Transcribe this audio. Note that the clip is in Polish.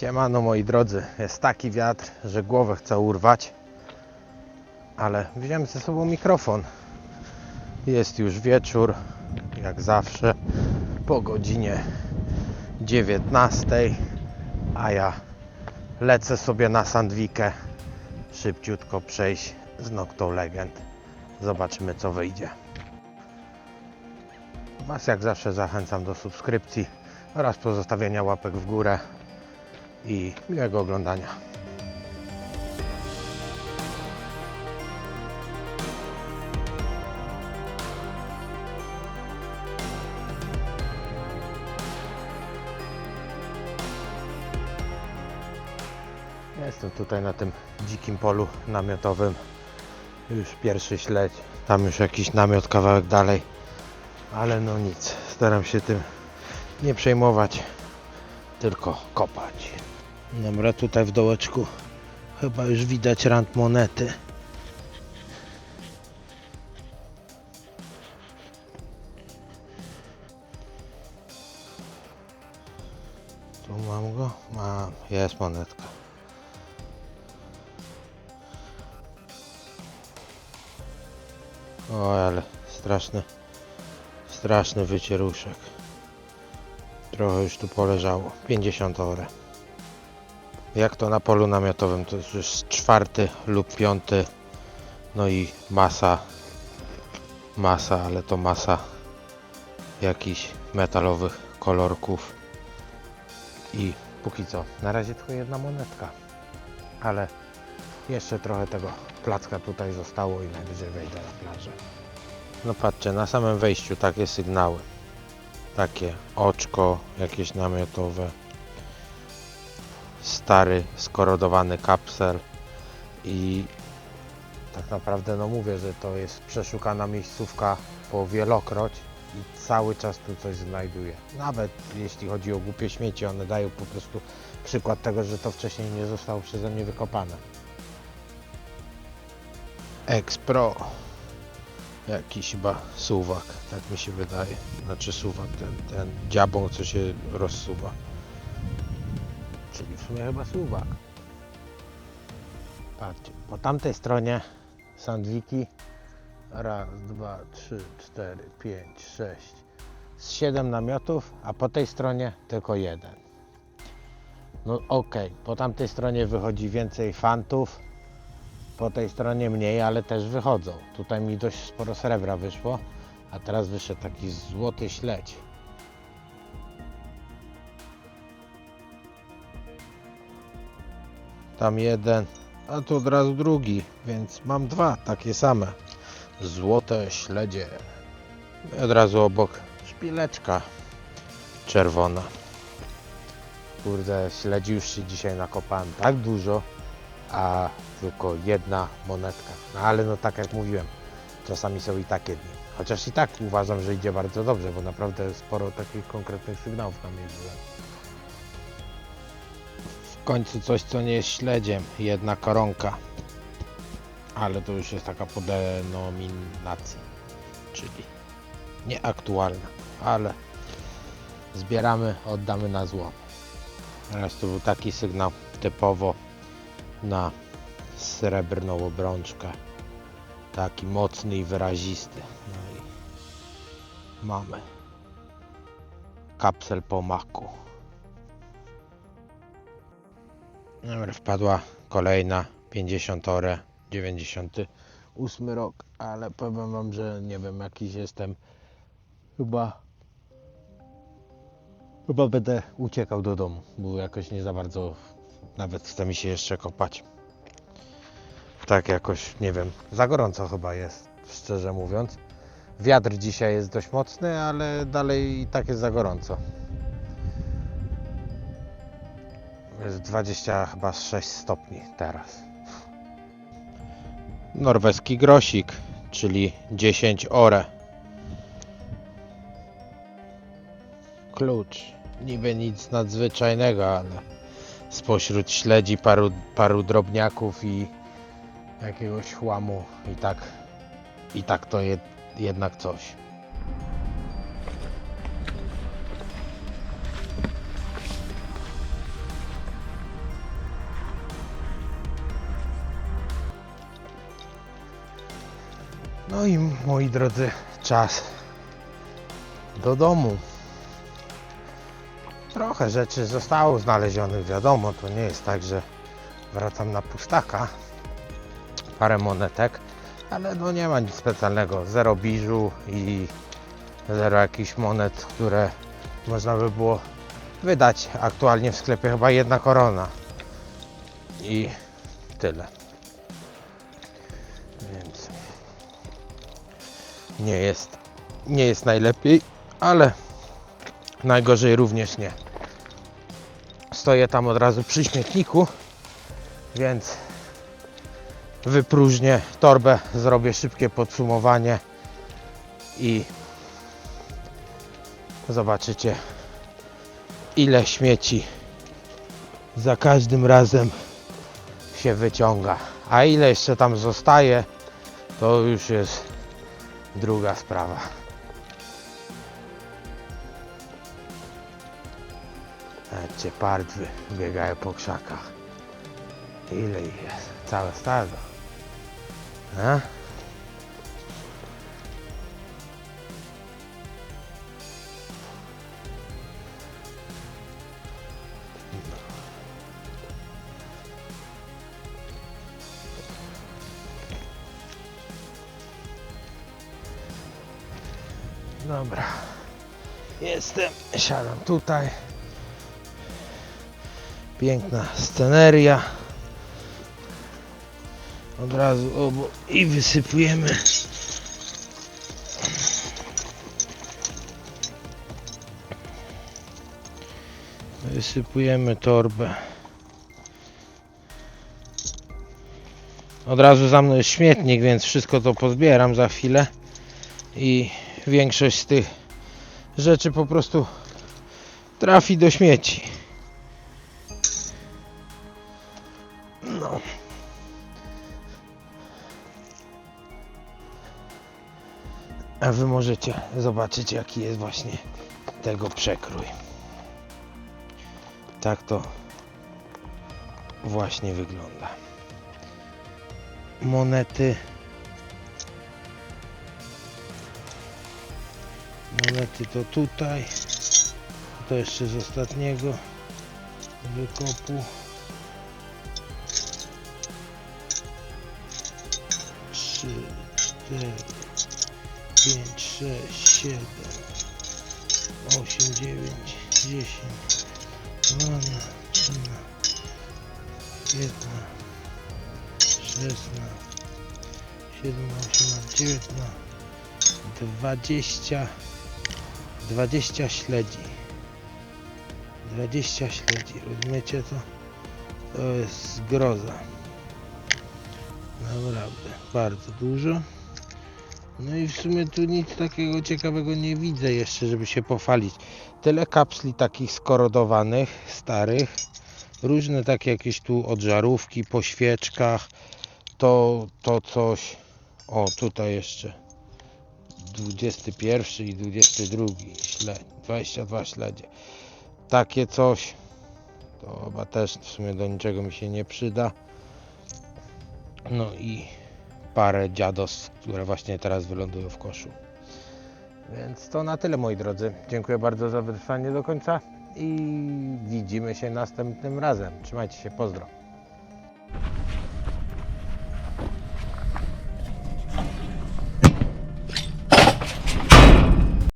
Siemano moi drodzy, jest taki wiatr, że głowę chcę urwać, ale wziąłem ze sobą mikrofon. Jest już wieczór, jak zawsze, po godzinie 19, a ja lecę sobie na Sandwikę szybciutko przejść z Noctou Legend. Zobaczymy co wyjdzie. Was jak zawsze zachęcam do subskrypcji oraz pozostawienia łapek w górę i miłego oglądania. Jestem tutaj na tym dzikim polu namiotowym. Już pierwszy śledź. Tam już jakiś namiot kawałek dalej. Ale no nic. Staram się tym nie przejmować tylko kopać. Dobra, tutaj w dołeczku chyba już widać rand monety. Tu mam go? Mam, jest monetka. O, ale straszny, straszny wycieruszek. Trochę już tu poleżało. 50 ore. Jak to na polu namiotowym, to jest już czwarty lub piąty. No i masa. Masa, ale to masa jakichś metalowych kolorków. I póki co, na razie tylko jedna monetka. Ale jeszcze trochę tego placka tutaj zostało i najwyżej wejdę na plażę. No patrzcie, na samym wejściu takie sygnały takie oczko jakieś namiotowe stary skorodowany kapsel i tak naprawdę no mówię, że to jest przeszukana miejscówka po wielokroć i cały czas tu coś znajduje. Nawet jeśli chodzi o głupie śmieci, one dają po prostu przykład tego, że to wcześniej nie zostało przeze mnie wykopane. X-Pro Jakiś chyba suwak, tak mi się wydaje. Znaczy suwak, ten, ten dziabąk, co się rozsuwa. Czyli w sumie chyba suwak. Patrzcie, po tamtej stronie sandwiki raz, dwa, trzy, cztery, pięć, sześć z siedem namiotów, a po tej stronie tylko jeden. No okej, po tamtej stronie wychodzi więcej fantów, po tej stronie mniej, ale też wychodzą. Tutaj mi dość sporo srebra wyszło, a teraz wyszedł taki złoty śledź. Tam jeden, a tu od razu drugi, więc mam dwa takie same. Złote śledzie. I od razu obok szpileczka czerwona. Kurde, śledzi już się dzisiaj nakopałem tak dużo, a tylko jedna monetka. No ale no tak jak mówiłem, czasami są i takie dni. Chociaż i tak uważam, że idzie bardzo dobrze, bo naprawdę sporo takich konkretnych sygnałów nam jeździłem. W końcu coś, co nie jest śledziem, jedna koronka. Ale to już jest taka po denominacji, czyli nieaktualna, ale zbieramy, oddamy na złom. Teraz to był taki sygnał typowo na srebrną obrączkę. Taki mocny i wyrazisty. No i mamy kapsel po maku. Wpadła kolejna 50 ore 98 rok, ale powiem wam, że nie wiem, jakiś jestem chyba chyba będę uciekał do domu, bo jakoś nie za bardzo nawet chce mi się jeszcze kopać. Tak jakoś, nie wiem, za gorąco chyba jest, szczerze mówiąc. Wiatr dzisiaj jest dość mocny, ale dalej i tak jest za gorąco. Jest 20 chyba 6 stopni teraz. Norweski grosik, czyli 10 ore. Klucz. Niby nic nadzwyczajnego, ale spośród śledzi, paru, paru drobniaków i jakiegoś chłamu i tak i tak to jed, jednak coś. No i moi drodzy, czas do domu. Trochę rzeczy zostało znalezionych, wiadomo, to nie jest tak, że wracam na pustaka. Parę monetek, ale no nie ma nic specjalnego. Zero biżu i zero jakichś monet, które można by było wydać. Aktualnie w sklepie chyba jedna korona. I tyle. Nie jest, nie jest najlepiej, ale najgorzej również nie. Stoję tam od razu przy śmietniku, więc wypróżnię torbę, zrobię szybkie podsumowanie i zobaczycie ile śmieci za każdym razem się wyciąga. A ile jeszcze tam zostaje, to już jest druga sprawa. Zobaczcie, pardwy biegają po krzakach. Ile ich jest? Całe stado. A? Dobra. Jestem, siadam tutaj. Piękna sceneria. Od razu obok i wysypujemy. Wysypujemy torbę. Od razu za mną jest śmietnik, więc wszystko to pozbieram za chwilę. I większość z tych rzeczy po prostu trafi do śmieci. No. A wy możecie zobaczyć jaki jest właśnie tego przekrój. Tak to właśnie wygląda. Monety Monety to tutaj. To jeszcze z ostatniego wykopu. Trzy, cztery, pięć, sześć, siedem, osiem, dziewięć, dziesięć, dwana, trzyna, jedna, szesna, siedem, osiemnaście, dziewiętnaście, dwadzieścia 20 śledzi. 20 śledzi, rozumiecie to? To jest groza. Naprawdę, bardzo dużo. No i w sumie tu nic takiego ciekawego nie widzę jeszcze, żeby się pochwalić. Tyle kapsli takich skorodowanych, starych. Różne takie jakieś tu odżarówki po świeczkach. To, to coś. O, tutaj jeszcze 21 i 22 śledź, 22 śledzie. Takie coś to chyba też w sumie do niczego mi się nie przyda. No i parę dziadostw, które właśnie teraz wylądują w koszu. Więc to na tyle moi drodzy. Dziękuję bardzo za wytrwanie do końca i widzimy się następnym razem. Trzymajcie się, pozdro.